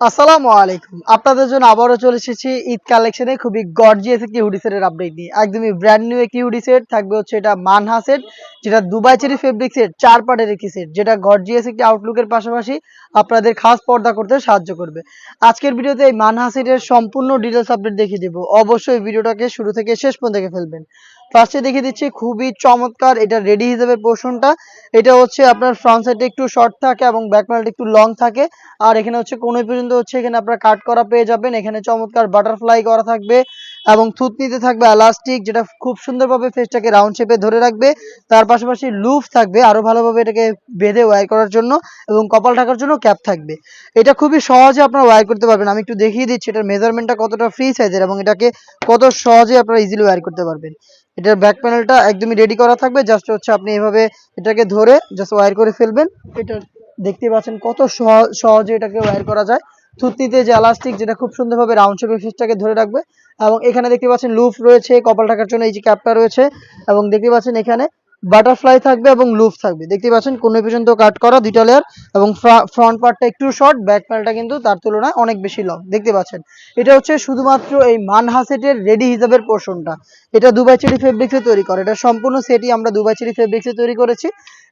আসসালামু আলাইকুম। আপনাদের জন্য আবারও চলে এসেছি ঈদ কালেকশনে খুবই গর্জিয়াস একটি হুডি সেটের আপডেট নিয়ে। একদমই ব্র্যান্ড নিউ একটি হুডি সেট থাকবে হচ্ছে এটা মানহা সেট যেটা দুবাই চেরি ফেব্রিক সেট চার পার্টের একটি সেট যেটা গর্জিয়াস একটি আউটলুকের পাশাপাশি আপনাদের খাস পর্দা করতে সাহায্য করবে। আজকের ভিডিওতে এই মানহা সেটের সম্পূর্ণ ডিটেলস আপডেট দেখিয়ে দেবো। অবশ্যই ভিডিওটাকে শুরু থেকে শেষ পর্যন্ত দেখে ফেলবেন। ফার্স্টে দেখিয়ে দিচ্ছি, খুবই চমৎকার এটা রেডি হিসেবে পোর্শনটা এটা হচ্ছে আপনার ফ্রন্ট সাইডে একটু শর্ট থাকে এবং ব্যাক প্যানেলটা একটু লং থাকে। আর এখানে হচ্ছে কোন পর্যন্ত হচ্ছে এখানে আপনার কাট করা পেয়ে যাবেন। এখানে চমৎকার বাটারফ্লাই করা থাকবে এবং থুতনিতে থাকবে এলাস্টিক যেটা খুব সুন্দরভাবে ফেসটাকে রাউন্ড শেপে ধরে রাখবে। তার পাশাপাশি লুফ থাকবে আরও ভালোভাবে এটাকে বেঁধে ওয়ার করার জন্য এবং কপাল ঢাকার জন্য ক্যাপ থাকবে। এটা খুবই সহজে আপনারা ওয়ার করতে পারবেন। আমি একটু দেখিয়ে দিচ্ছি এটার মেজারমেন্টটা কতটা ফ্রি সাইজের এবং এটাকে কত সহজে আপনারা ইজিলি ওয়ার করতে পারবেন। এটার ব্যাক প্যানেলটা একদমই রেডি করা থাকবে। জাস্ট হচ্ছে আপনি এভাবে এটাকে ধরে জাস্ট ওয়ার করে ফেলবেন। এটা দেখতে পাচ্ছেন কত সহ- সহজে এটাকে ওয়ার করা যায়। থুতনিতে যে এলাস্টিক যেটা খুব সুন্দরভাবে রাউন্ড শেপের ফিসটাকে ধরে রাখবে। এবং এখানে দেখতে পাচ্ছেন লুফ রয়েছে কপাল ঢাকার জন্য এই যে ক্যাপটা রয়েছে। এবং দেখতে পাচ্ছেন এখানে বাটারফ্লাই থাকবে এবং লুপ থাকবে। দেখতে পাচ্ছেন কোনো পর্যন্ত কাট করা দুইটা লেয়ার এবং ফ্রন্ট পার্টটা একটু শর্ট ব্যাক প্যানেলটা কিন্তু তার তুলনায় অনেক বেশি লং দেখতে পাচ্ছেন, এটা হচ্ছে শুধুমাত্র এই মানহা সেটের রেডি হিসাবের পোর্শনটা এটা দুবাই চেরি ফেব্রিক্সে তৈরি করে। এটা সম্পূর্ণ সেটই আমরা দুবাই চেরি ফেব্রিক্সে তৈরি করেছি।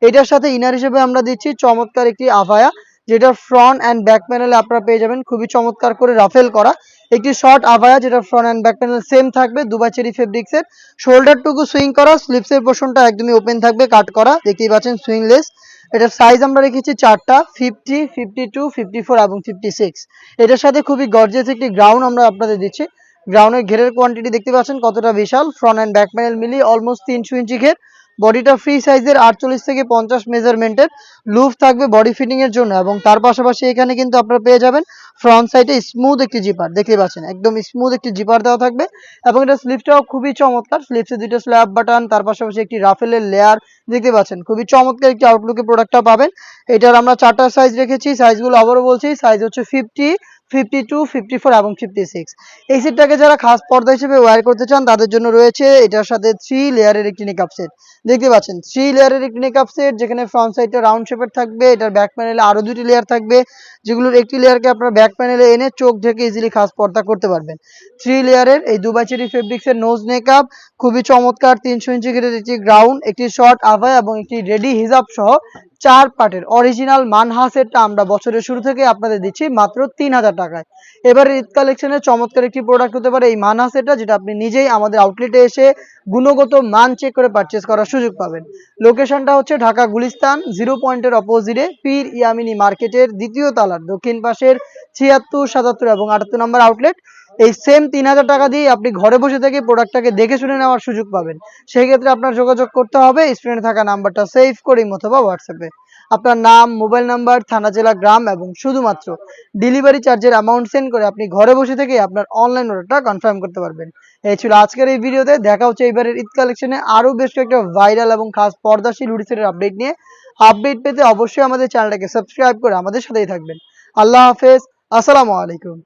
এটার সাথে ইনার হিসেবে আমরা দিচ্ছি চমৎকার একটি আভায়া। যেটা ফ্রন্ট অ্যান্ড ব্যাক প্যানেলে আপনারা পেয়ে যাবেন। খুবই চমৎকার করে রাফেল করা। একটি শর্ট আভায়া যেটা front and back panel same থাকবে, দুবাই চেরি ফেব্রিক্সের শোল্ডারটুকু সুইং করা স্লিপসের পোর্শনটা একদমই ওপেন থাকবে কাট করা। দেখতেই পাচ্ছেন সুইংলেস এটার সাইজ আমরা রেখেছি চারটা fifty fifty two fifty four এবং ফিফটি সিক্স এটার সাথে খুবই গর্জিয়াস একটি গ্রাউন্ড আমরা আপনাদের দিচ্ছি। গ্রাউন্ডের ঘেরের কোয়ান্টিটি দেখতে পাচ্ছেন কতটা বিশাল। ফ্রন্ট অ্যান্ড ব্যাক প্যানেল মিলিয়ে অলমোস্ট তিনশো ইঞ্চি ঘের। বডিটা ফ্রি সাইজের আটচল্লিশ থেকে পঞ্চাশ মেজারমেন্টের লুফ থাকবে বডি ফিটিং এর জন্য এবং তার পাশাপাশি এখানে কিন্তু আপনারা পেয়ে যাবেন ফ্রন্ট সাইডে স্মুথ একটি জিপার দেখতে পাচ্ছেন, একদম স্মুথ একটি জিপার দেওয়া থাকবে এবং এটা স্লিপটাও খুবই চমৎকার স্লিপসে দুটো স্ল্যাব বাটন তার পাশাপাশি একটি রাফেলের লেয়ার দেখতে পাচ্ছেন, খুবই চমৎকার একটি আউটলুকে প্রোডাক্টটা পাবেন। এটার আমরা চারটা সাইজ রেখেছি সাইজগুলো আবারও বলছি সাইজ হচ্ছে fifty fifty two fifty four এবং ফিফটি সিক্স এই সেটটাকে যারা খাস পর্দা হিসেবে ওয়্যার করতে চান, তাদের জন্য রয়েছে এটার সাথে থ্রি লেয়ারের একটি নেকআপ সেট দেখতে পাচ্ছেন থ্রি লেয়ারের একটি নেকআপ সেট যেখানে ফ্রন্ট সাইডটা রাউন্ড শেপের থাকবে, এটার ব্যাক প্যানেলে আরও দুটি লেয়ার থাকবে, যেগুলোর একটি লেয়ারকে আপনার ব্যাক প্যানেলে এনে চোখ ঢেকে ইজিলি খাস পর্দা করতে পারবেন। থ্রি লেয়ারের এই দুবাই চেরি ফেব্রিক্সের নোজ মেকআপ খুবই চমৎকার, তিনশো ইঞ্চি ঘিরের একটি গ্রাউন্ড একটি শর্ট আভায় এবং একটি রেডি হিজাব সহ চার পার্টের অরিজিনাল মানহা সেটটা আমরা বছরের শুরু থেকে আপনাদের দিচ্ছি মাত্র তিন হাজার টাকায়। এবারে ঈদ কালেকশনের চমৎকার একটি প্রোডাক্ট হতে পারে এই মানহা সেটটা যেটা আপনি নিজেই আমাদের আউটলেটে এসে গুণগত মান চেক করে পারচেস করার সুযোগ পাবেন। লোকেশনটা হচ্ছে ঢাকা গুলিস্তান জিরো পয়েন্টের অপোজিটে পীর ইয়ামিনী মার্কেটের দ্বিতীয় তালার দক্ষিণ পাশের ছিয়াত্তর, সাতাত্তর এবং আটাত্তর নম্বর আউটলেট এই সেম তিন হাজার টাকা দিয়ে আপনি ঘরে বসে থেকে প্রোডাক্টটাকে দেখে শুনে নেওয়ার সুযোগ পাবেন। সেই ক্ষেত্রে আপনার যোগাযোগ করতে হবে স্ক্রিনে থাকা নাম্বারটা সেভ করে অথবা হোয়াটসঅ্যাপে আপনার নাম মোবাইল নাম্বার থানা, জেলা, গ্রাম এবং শুধুমাত্র ডেলিভারি চার্জের অ্যামাউন্ট সেন্ড করে আপনি ঘরে বসে থেকে আপনার অনলাইন অর্ডারটা কনফার্ম করতে পারবেন। এই ছিল আজকের এই ভিডিওতে দেখা হচ্ছে এবারের ঈদ কালেকশনে আরও বেশ কয়েকটা ভাইরাল এবং খাস পর্দাশীল হুডিসের আপডেট নিয়ে। আপডেট পেতে অবশ্যই আমাদের চ্যানেলটাকে সাবস্ক্রাইব করে আমাদের সাথেই থাকবেন। আল্লাহ হাফেজ। আসসালামু আলাইকুম।